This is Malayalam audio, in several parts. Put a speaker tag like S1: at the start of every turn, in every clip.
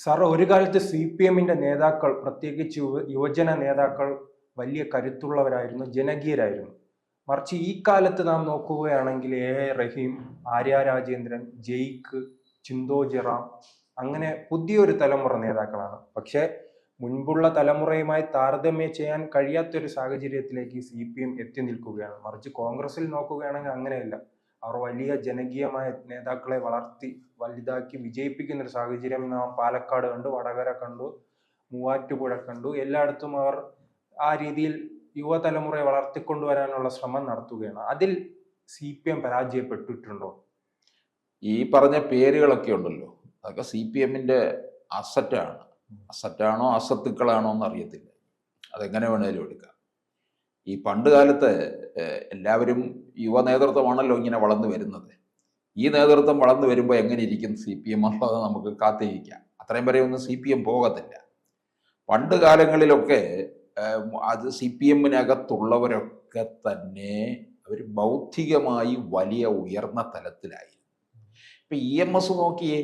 S1: സാർ ഒരു കാലത്ത് സി പി എമ്മിന്റെ നേതാക്കൾ പ്രത്യേകിച്ച് യുവജന നേതാക്കൾ വലിയ കരുത്തുള്ളവരായിരുന്നു ജനകീയരായിരുന്നു. മറിച്ച് ഈ കാലത്ത് നാം നോക്കുകയാണെങ്കിൽ എ റഹീം ആര്യ രാജേന്ദ്രൻ ജെയ്ക്ക് ചിന്തോ അങ്ങനെ പുതിയൊരു തലമുറ നേതാക്കളാണ്. പക്ഷേ മുൻപുള്ള തലമുറയുമായി താരതമ്യം ചെയ്യാൻ കഴിയാത്തൊരു സാഹചര്യത്തിലേക്ക് സി പി എം എത്തി നിൽക്കുകയാണ്. മറിച്ച് കോൺഗ്രസിൽ നോക്കുകയാണെങ്കിൽ അങ്ങനെയല്ല. അവർ വലിയ ജനകീയമായ നേതാക്കളെ വളർത്തി വലുതാക്കി വിജയിപ്പിക്കുന്ന ഒരു സാഹചര്യം നാം പാലക്കാട് കണ്ടു വടകര കണ്ടു മൂവാറ്റുപുഴ കണ്ടു. എല്ലായിടത്തും അവർ ആ രീതിയിൽ യുവതലമുറയെ വളർത്തിക്കൊണ്ടുവരാനുള്ള ശ്രമം നടത്തുകയാണ്. അതിൽ സി പി എം പരാജയപ്പെട്ടിട്ടുണ്ടോ?
S2: ഈ പറഞ്ഞ പേരുകളൊക്കെ ഉണ്ടല്ലോ. അതൊക്കെ സി പി എമ്മിന്റെ അസറ്റാണ് അസറ്റാണോ അസത്തുക്കളാണോ എന്ന് അറിയത്തില്ല അതെങ്ങനെ വേണേലും എടുക്കാം. ഈ പണ്ട് കാലത്ത് എല്ലാവരും യുവ നേതൃത്വമാണല്ലോ ഇങ്ങനെ വളർന്നു വരുന്നത്. ഈ നേതൃത്വം വളർന്നു വരുമ്പോൾ എങ്ങനെ ഇരിക്കും സി പി എം എന്നുള്ളത് നമുക്ക് കാത്തിരിക്കാം. അത്രയും വരെ ഒന്നും സി പി എം പോകത്തില്ല. പണ്ട് കാലങ്ങളിലൊക്കെ അത് സി പി എമ്മിനകത്തുള്ളവരൊക്കെ തന്നെ അവർ ബൗദ്ധികമായി വലിയ ഉയർന്ന തലത്തിലായി ഇപ്പൊ ഇ എം എസ് നോക്കിയേ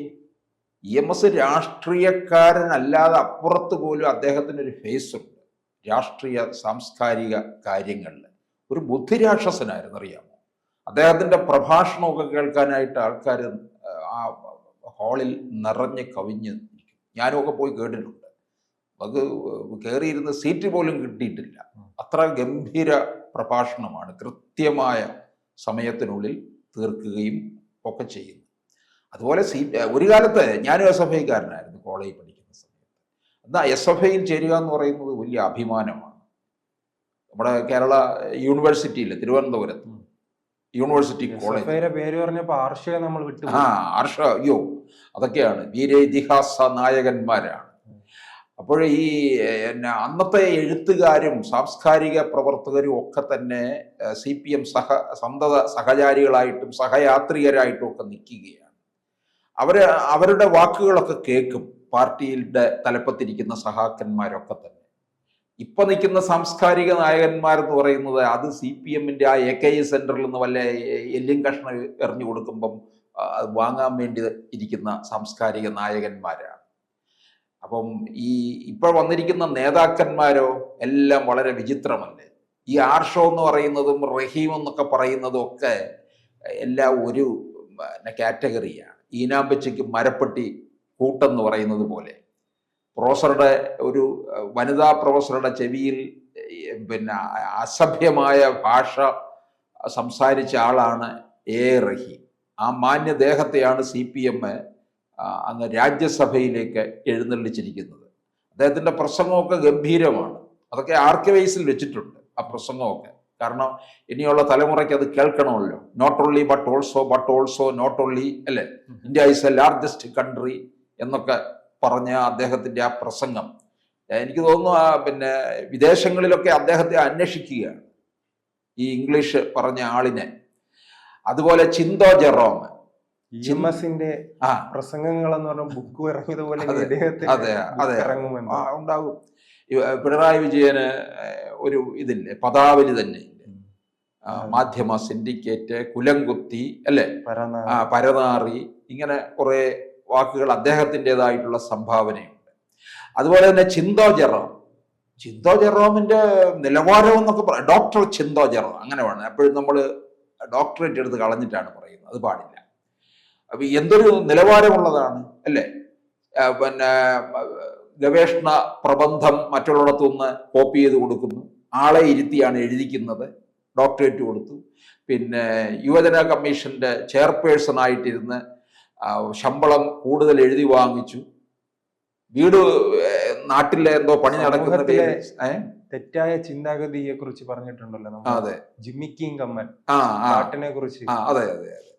S2: ഇ എം എസ് രാഷ്ട്രീയക്കാരനല്ലാതെ അപ്പുറത്ത് പോലും അദ്ദേഹത്തിന് ഒരു ഫേസ് ഉണ്ട് രാഷ്ട്രീയ സാംസ്കാരിക കാര്യങ്ങളിൽ ഒരു ബുദ്ധിരാക്ഷസനായിരുന്നു അറിയാമോ? അദ്ദേഹത്തിന്റെ പ്രഭാഷണമൊക്കെ കേൾക്കാനായിട്ട് ആൾക്കാർ ആ ഹാളിൽ നിറഞ്ഞ് കവിഞ്ഞ് ഇരിക്കും. ഞാനുമൊക്കെ പോയി കേട്ടിട്ടുണ്ട്. നമുക്ക് കയറിയിരുന്ന് സീറ്റ് പോലും കിട്ടിയിട്ടില്ല. അത്ര ഗംഭീര പ്രഭാഷണമാണ് കൃത്യമായ സമയത്തിനുള്ളിൽ തീർക്കുകയും ഒക്കെ ചെയ്യുന്നു അതുപോലെ സീറ്റ് ഒരു കാലത്ത് ഞാനും എസ് എഫ് ഐക്കാരനായിരുന്നു സമയത്ത് എന്നാൽ എസ് എഫ് ഐയിൽ ചേരുക എന്ന് പറയുന്നത് വലിയ അഭിമാനമാണ്. നമ്മുടെ കേരള യൂണിവേഴ്സിറ്റിയിൽ തിരുവനന്തപുരത്ത്. University college.
S1: പേര് പറഞ്ഞപ്പോൾ ആർഷയെ നമ്മൾ വിട്ടു
S2: ആ ആർഷ അയ്യോ അതൊക്കെയാണ്. വീരേതിഹാസ നായകന്മാരാണ്. അപ്പോൾ ഈ എന്നെ അന്നത്തെ എഴുത്തുകാരും സാംസ്കാരിക പ്രവർത്തകരും ഒക്കെ തന്നെ സി പി എം സഹ സന്തത സഹചാരികളായിട്ടും സഹയാത്രികരായിട്ടും ഒക്കെ നിൽക്കുകയാണ്. അവർ അവരുടെ വാക്കുകളൊക്കെ കേൾക്കും. പാർട്ടിയുടെ തലപ്പത്തിരിക്കുന്ന സഹാക്കന്മാരൊക്കെ തന്നെ. ഇപ്പൊ നിൽക്കുന്ന സാംസ്കാരിക നായകന്മാരെന്ന് പറയുന്നത് അത് സി പി എമ്മിന്റെ ആ എ കെ ഇ സെന്ററിൽ നിന്ന് വല്ല എല്ലും കഷ്ണം എറിഞ്ഞു കൊടുക്കുമ്പം വാങ്ങാൻ വേണ്ടി ഇരിക്കുന്ന സാംസ്കാരിക നായകന്മാരാണ്. അപ്പം ഈ ഇപ്പോൾ വന്നിരിക്കുന്ന നേതാക്കന്മാരോ എല്ലാം വളരെ വിചിത്രമല്ലേ? ഈ ആർഷോ എന്ന് പറയുന്നതും റഹീം എന്നൊക്കെ പറയുന്നതും ഒക്കെ എല്ലാം ഒരു കാറ്റഗറിയാണ്. ഈനാമ്പച്ചയ്ക്ക് മരപ്പെട്ടി കൂട്ടെന്ന് പറയുന്നത് പോലെ. പ്രൊഫസറുടെ ഒരു വനിതാ പ്രൊഫസറുടെ ചെവിയിൽ പിന്നെ അസഭ്യമായ ഭാഷ സംസാരിച്ച ആളാണ് എ. റഹീം. ആ മാന്യദേഹത്തെയാണ് സി. പി. എം. അന്ന് രാജ്യസഭയിലേക്ക് എഴുന്നള്ളിച്ചിരിക്കുന്നത്. അദ്ദേഹത്തിന്റെ പ്രസംഗമൊക്കെ ഗംഭീരമാണ്. അതൊക്കെ ആർക്കിവൈസിൽ വെച്ചിട്ടുണ്ട് ആ പ്രസംഗമൊക്കെ. കാരണം ഇനിയുള്ള തലമുറയ്ക്ക് അത് കേൾക്കണമല്ലോ. Not only but also but also not only അല്ലേ? India is a largest country എന്നൊക്കെ പറഞ്ഞ അദ്ദേഹത്തിന്റെ ആ പ്രസംഗം. എനിക്ക് തോന്നുന്നു ആ പിന്നെ വിദേശങ്ങളിലൊക്കെ അദ്ദേഹത്തെ അന്വേഷിക്കുകയാണ് ഈ ഇംഗ്ലീഷ് പറഞ്ഞ ആളിനെ. അതുപോലെ ചിന്തോ ജെറോം.
S1: ജിമസിന്റെ
S2: ആ.
S1: പ്രസംഗങ്ങൾ എന്ന് പറഞ്ഞ ബുക്ക് ഇറങ്ങിയതുപോലെ
S2: അതെ, അതെ, ഉണ്ടാകും. പിണറായി വിജയന് ഒരു ഇതില്ലേ പദാവലി തന്നെ? മാധ്യമ സിൻഡിക്കേറ്റ് കുലംകുത്തി അല്ലേ? പരനാറി ഇങ്ങനെ കുറെ വാക്കുകൾ അദ്ദേഹത്തിന്റെതായിട്ടുള്ള സംഭാവനയുണ്ട്. അതുപോലെ തന്നെ ചിന്തോ ജെറോം. ചിന്തോ ജെറോമിന്റെ നിലവാരം എന്നൊക്കെ പറയാം ഡോക്ടർ ചിന്തോ ജെറോം. അങ്ങനെ വേണം. എപ്പോഴും നമ്മൾ ഡോക്ടറേറ്റ് എടുത്ത് കളഞ്ഞിട്ടാണ് പറയുന്നത്. അത് പാടില്ല. അപ്പൊ എന്തൊരു നിലവാരമുള്ളതാണ് അല്ലേ? പിന്നെ ഗവേഷണ പ്രബന്ധം മറ്റുള്ളിടത്തു നിന്ന് കോപ്പി ചെയ്ത് കൊടുക്കുന്നു. ആളെ ഇരുത്തിയാണ് എഴുതിക്കുന്നത്. ഡോക്ടറേറ്റ് കൊടുത്തു. പിന്നെ യുവജന കമ്മീഷന്റെ ചെയർപേഴ്സൺ ആയിട്ടിരുന്ന് ശമ്പളം കൂടുതൽ എഴുതി വാങ്ങിച്ചു. വീട് നാട്ടിലെ എന്തോ പണി നടക്കുന്ന?
S1: തെറ്റായ ചിന്താഗതിയെ കുറിച്ച് പറഞ്ഞിട്ടുണ്ടല്ലോ
S2: അതെ.
S1: ജിമ്മിക്കിങ്
S2: ആ
S1: പാട്ടിനെ കുറിച്ച്
S2: അതെ അതെ അതെ.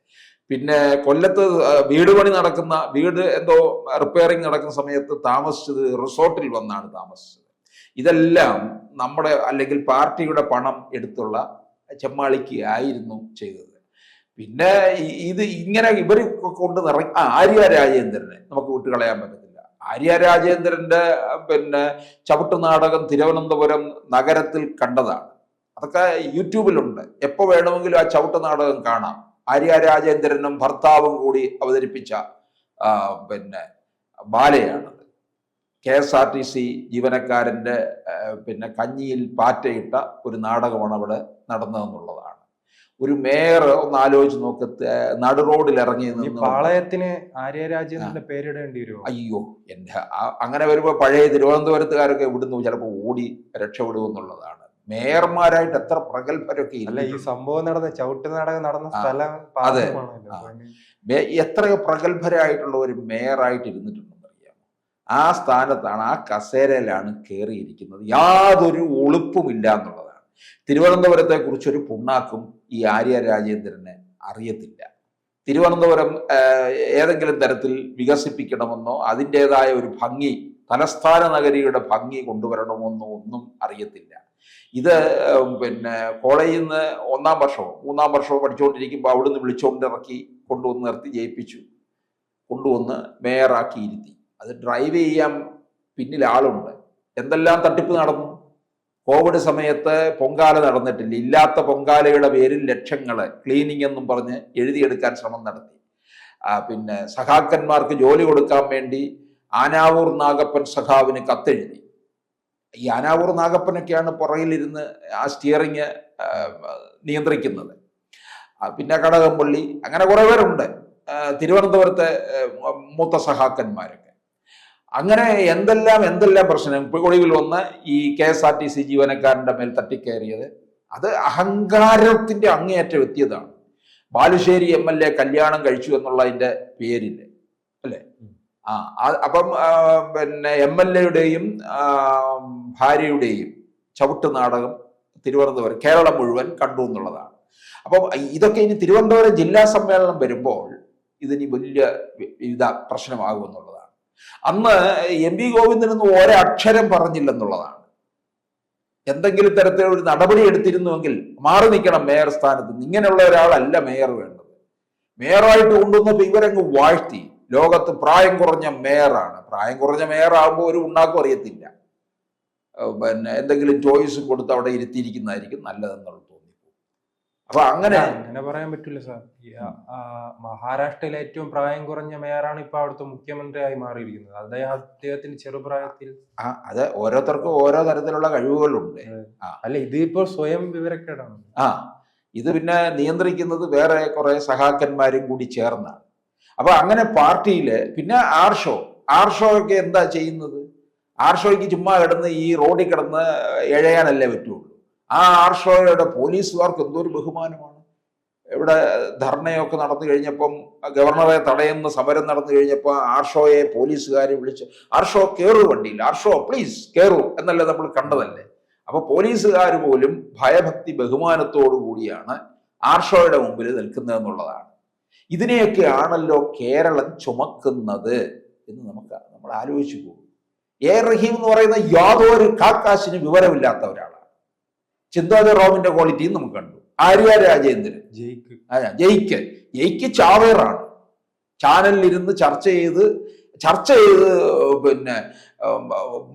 S2: പിന്നെ കൊല്ലത്ത് വീട് പണി നടക്കുന്ന വീട് എന്തോ റിപ്പയറിംഗ് നടക്കുന്ന സമയത്ത് താമസിച്ചത് റിസോർട്ടിൽ വന്നാണ് താമസിച്ചത്. ഇതെല്ലാം നമ്മുടെ അല്ലെങ്കിൽ പാർട്ടിയുടെ പണം എടുത്തുള്ള ചെമ്മാളിക്ക് ആയിരുന്നു ചെയ്തത്. പിന്നെ ഇത് ഇങ്ങനെ ഇവർ കൊണ്ട് നിറ ആ ആര്യ രാജേന്ദ്രനെ നമുക്ക് വിട്ടുകളയാൻ പറ്റത്തില്ല. ആര്യ രാജേന്ദ്രന്റെ പിന്നെ ചവിട്ട് നാടകം തിരുവനന്തപുരം നഗരത്തിൽ കണ്ടതാണ്. അതൊക്കെ യൂട്യൂബിലുണ്ട്. എപ്പോൾ വേണമെങ്കിലും ആ ചവിട്ട് നാടകം കാണാം. ആര്യ രാജേന്ദ്രനും ഭർത്താവും കൂടി അവതരിപ്പിച്ച പിന്നെ ബാലയാണത് K S R T C ജീവനക്കാരന്റെ പിന്നെ കഞ്ഞിയിൽ പാറ്റയിട്ട ഒരു നാടകമാണ് അവിടെ നടന്നതെന്നുള്ളതാണ്. ഒരു മേയർ ഒന്ന് ആലോചിച്ച് നോക്ക് നടു റോഡിൽ ഇറങ്ങി
S1: പാളയത്തിന് ആര്യരാജ്യം പേരിടേണ്ടി വരുമോ
S2: അയ്യോ എന്റെ അങ്ങനെ വരുമ്പോൾ പഴയ തിരുവനന്തപുരത്തുകാരൊക്കെ ഇവിടുന്ന് ചിലപ്പോൾ ഓടി രക്ഷപ്പെടുമെന്നുള്ളതാണ്. മേയർമാരായിട്ട് എത്ര പ്രഗത്ഭരൊക്കെ
S1: അല്ല ഈ സംഭവം നടന്ന ചവിട്ട് നാടകം നടന്ന സ്ഥലം
S2: അതെ. എത്രയോ പ്രഗത്ഭരായിട്ടുള്ള ഒരു മേയറായിട്ട് ഇരുന്നിട്ടുണ്ടെന്ന് അറിയാം ആ സ്ഥാനത്താണ് ആ കസേരയിലാണ് കയറിയിരിക്കുന്നത് യാതൊരു ഒളിപ്പുമില്ല എന്നുള്ളതാണ് തിരുവനന്തപുരത്തെ കുറിച്ചൊരു പുണ്ണാക്കും ഈ ആര്യ രാജേന്ദ്രന് അറിയത്തില്ല. തിരുവനന്തപുരം ഏതെങ്കിലും തരത്തിൽ വികസിപ്പിക്കണമെന്നോ അതിന്റെതായ ഒരു ഭംഗി തലസ്ഥാന നഗരിയുടെ ഭംഗി കൊണ്ടുവരണമെന്നോ ഒന്നും അറിയത്തില്ല. ഇത് പിന്നെ കോളേജിൽ നിന്ന് ഒന്നാം വർഷമോ മൂന്നാം വർഷമോ പഠിച്ചുകൊണ്ടിരിക്കുമ്പോൾ അവിടുന്ന് വിളിച്ചുകൊണ്ടിറക്കി കൊണ്ടുവന്ന് നിർത്തി ജയിപ്പിച്ചു. കൊണ്ടുവന്ന് മേയറാക്കി ഇരുത്തി അത് ഡ്രൈവ് ചെയ്യാൻ പിന്നിൽ ആളുണ്ട്. എന്തെല്ലാം തട്ടിപ്പ് നടന്നു? കോവിഡ് സമയത്ത് പൊങ്കാല നടന്നിട്ടില്ല. ഇല്ലാത്ത പൊങ്കാലയുടെ പേരിൽ ലക്ഷങ്ങൾ ക്ലീനിങ് എന്നും പറഞ്ഞ് എഴുതിയെടുക്കാൻ ശ്രമം നടത്തി. പിന്നെ സഖാക്കന്മാർക്ക് ജോലി കൊടുക്കാൻ വേണ്ടി ആനാവൂർ നാഗപ്പൻ സഖാവിന് കത്തെഴുതി. ഈ ആനാവൂർ നാഗപ്പനൊക്കെയാണ് പുറകിലിരുന്ന് ആ സ്റ്റിയറിങ് നിയന്ത്രിക്കുന്നത്. പിന്നെ കടകംപള്ളി അങ്ങനെ കുറേ പേരുണ്ട്. തിരുവനന്തപുരത്തെ മൂത്ത സഹാക്കന്മാരൊക്കെ അങ്ങനെ എന്തെല്ലാം എന്തെല്ലാം പ്രശ്നം? ഒടുവിൽ ഒന്ന് ഈ K S R T C ജീവനക്കാരന്റെ മേൽ തട്ടിക്കയറിയത് അത് അഹങ്കാരത്തിന്റെ അങ്ങേയറ്റം എത്തിയതാണ്. ബാലുശ്ശേരി എം എൽ എ കല്യാണം കഴിച്ചു എന്നുള്ളതിന്റെ പേരിൽ അല്ലേ? ആ അപ്പം പിന്നെ എം എൽ എയുടെയും ഭാര്യയുടെയും ചവിട്ട് നാടകം തിരുവനന്തപുരം കേരളം മുഴുവൻ കണ്ടു എന്നുള്ളതാണ്. അപ്പം ഇതൊക്കെ ഇനി തിരുവനന്തപുരം ജില്ലാ സമ്മേളനം വരുമ്പോൾ ഇതിനി വലിയ വിവിധ ഇതാ പ്രശ്നമാകും എന്നുള്ളതാണ് അന്ന് എം വി ഗോവിന്ദനൊന്നും ഒരക്ഷരം പറഞ്ഞില്ലെന്നുള്ളതാണ്. എന്തെങ്കിലും തരത്തിലുള്ള ഒരു നടപടി എടുത്തിരുന്നുവെങ്കിൽ മാറി നിൽക്കണം മേയർ സ്ഥാനത്ത്. ഇങ്ങനെയുള്ള ഒരാളല്ല മേയർ വേണ്ടത്. മേയറായിട്ട് കൊണ്ടുവന്നപ്പോൾ ഇവരങ്ങ് വാഴ്ത്തി. ലോകത്ത് പ്രായം കുറഞ്ഞ മേയറാണ്. പ്രായം കുറഞ്ഞ മേയർ ആകുമ്പോൾ ഒരു ഉണ്ടാക്കും അറിയത്തില്ല. പിന്നെ എന്തെങ്കിലും ചോയ്സ് കൊടുത്ത് അവിടെ ഇരുത്തിയിരിക്കുന്നതായിരിക്കും നല്ലതെന്നുള്ളത് തോന്നി അപ്പൊ അങ്ങനെ
S1: അങ്ങനെ പറയാൻ പറ്റില്ല സാർ. മഹാരാഷ്ട്രയിലെ ഏറ്റവും പ്രായം കുറഞ്ഞ മേയറാണ് ഇപ്പൊ അവിടുത്തെ മുഖ്യമന്ത്രിയായി മാറിയിരിക്കുന്നത്. അദ്ദേഹം അദ്ദേഹത്തിന്റെ ചെറുപ്രായത്തിൽ.
S2: അത് ഓരോരുത്തർക്കും ഓരോ തരത്തിലുള്ള കഴിവുകളുണ്ട്.
S1: അല്ല ഇതിപ്പോ സ്വയം വിവരക്കേടാണ്.
S2: ആ. ഇത് പിന്നെ നിയന്ത്രിക്കുന്നത് വേറെ കുറെ സഹാക്കന്മാരും കൂടി ചേർന്നാണ്. അപ്പൊ അങ്ങനെ പാർട്ടിയിൽ പിന്നെ ആർഷോ ആർഷോ ഒക്കെ എന്താ ചെയ്യുന്നത്? ആർഷോയ്ക്ക് ചുമ്മാ കിടന്ന് ഈ റോഡിൽ കിടന്ന് എഴയാനല്ലേ പറ്റുള്ളൂ. ആ ആർഷോയുടെ പോലീസുകാർക്ക് എന്തൊരു ബഹുമാനമാണ്. ഇവിടെ ധർണയൊക്കെ നടന്നു കഴിഞ്ഞപ്പം ഗവർണറെ തടയുന്ന സമരം നടന്നു കഴിഞ്ഞപ്പോൾ ആർഷോയെ പോലീസുകാരെ വിളിച്ച് ആർഷോ കയറു വണ്ടിയിൽ. ആർഷോ പ്ലീസ് കയറൂ എന്നല്ലേ നമ്മൾ കണ്ടതല്ലേ? അപ്പൊ പോലീസുകാർ പോലും ഭയഭക്തി ബഹുമാനത്തോടു കൂടിയാണ് ആർഷോയുടെ മുമ്പിൽ നിൽക്കുന്നതെന്നുള്ളതാണ് ഇതിനെയൊക്കെ ആണല്ലോ കേരളം ചുമക്കുന്നത് എന്ന് നമുക്ക് നമ്മൾ ആലോചിച്ചു പോകും. എ റഹീം എന്ന് പറയുന്ന യാതൊരു കാക്കാശിന് വിവരമില്ലാത്ത ഒരാളാണ് ചിന്താതി റോമിന്റെ ക്വാളിറ്റിയും നമുക്ക് കണ്ടു. ആര്യ രാജേന്ദ്രൻ
S1: ജയിക്ക്.
S2: ജയിക്ക് ജയിക്ക് ചാവേറാണ്. ചാനലിലിരുന്ന് ചർച്ച ചെയ്ത് ചർച്ച ചെയ്ത് പിന്നെ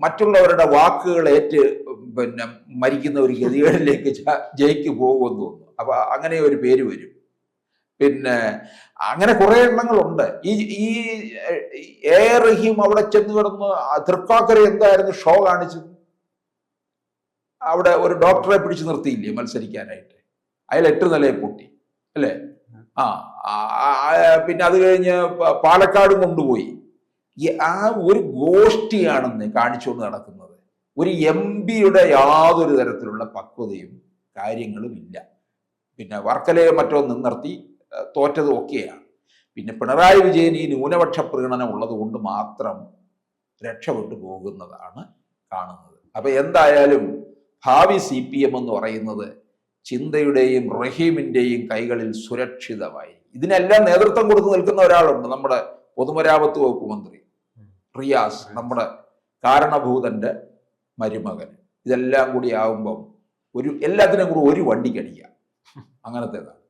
S2: മറ്റുള്ളവരുടെ വാക്കുകൾ ഏറ്റ് പിന്നെ മരിക്കുന്ന ഒരു ഗതികളിലേക്ക് ജയിക്ക് പോകുമെന്ന് തോന്നുന്നു. അപ്പൊ അങ്ങനെ ഒരു പേര് വരും. പിന്നെ അങ്ങനെ കുറെ എണ്ണങ്ങളുണ്ട്. ഈ ഈ എ റഹീം അവിടെ ചെന്ന് കിടന്ന് തൃപ്പാക്കര തൃക്കാക്കര എന്തായിരുന്നു ഷോ കാണിച്ചത്? അവിടെ ഒരു ഡോക്ടറെ പിടിച്ചു നിർത്തിയില്ലേ മത്സരിക്കാനായിട്ട്? അയാൾ എട്ട് നിലയെ പൊട്ടി അല്ലേ? ആ പിന്നെ അത് കഴിഞ്ഞ് പാലക്കാടും കൊണ്ടുപോയി. ആ ഒരു ഗോഷ്ടിയാണെന്ന് കാണിച്ചുകൊണ്ട് നടക്കുന്നത്. ഒരു എം പിയുടെ യാതൊരു തരത്തിലുള്ള പക്വതയും കാര്യങ്ങളും ഇല്ല. പിന്നെ വർക്കലയെ മറ്റോ നിന്നിർത്തി തോറ്റതും ഒക്കെയാണ്. പിന്നെ പിണറായി വിജയൻ ഈ ന്യൂനപക്ഷ പ്രീണനം ഉള്ളത് കൊണ്ട് മാത്രം രക്ഷപ്പെട്ടു പോകുന്നതാണ് കാണുന്നത്. അപ്പൊ എന്തായാലും ഭാവി സി പി എം എന്ന് പറയുന്നത് ചിന്തയുടെയും റഹീമിന്റെയും കൈകളിൽ സുരക്ഷിതമായി. ഇതിനെല്ലാം നേതൃത്വം കൊടുത്ത് നിൽക്കുന്ന ഒരാളുണ്ട് നമ്മുടെ പൊതുമരാമത്ത് വകുപ്പ് മന്ത്രി. റിയാസ് നമ്മുടെ കാരണഭൂതന്റെ മരുമകൻ. ഇതെല്ലാം കൂടി ആവുമ്പം ഒരു എല്ലാത്തിനും കൂടി ഒരു വണ്ടിക്കടിക്കുക അങ്ങനത്തേതാണ്.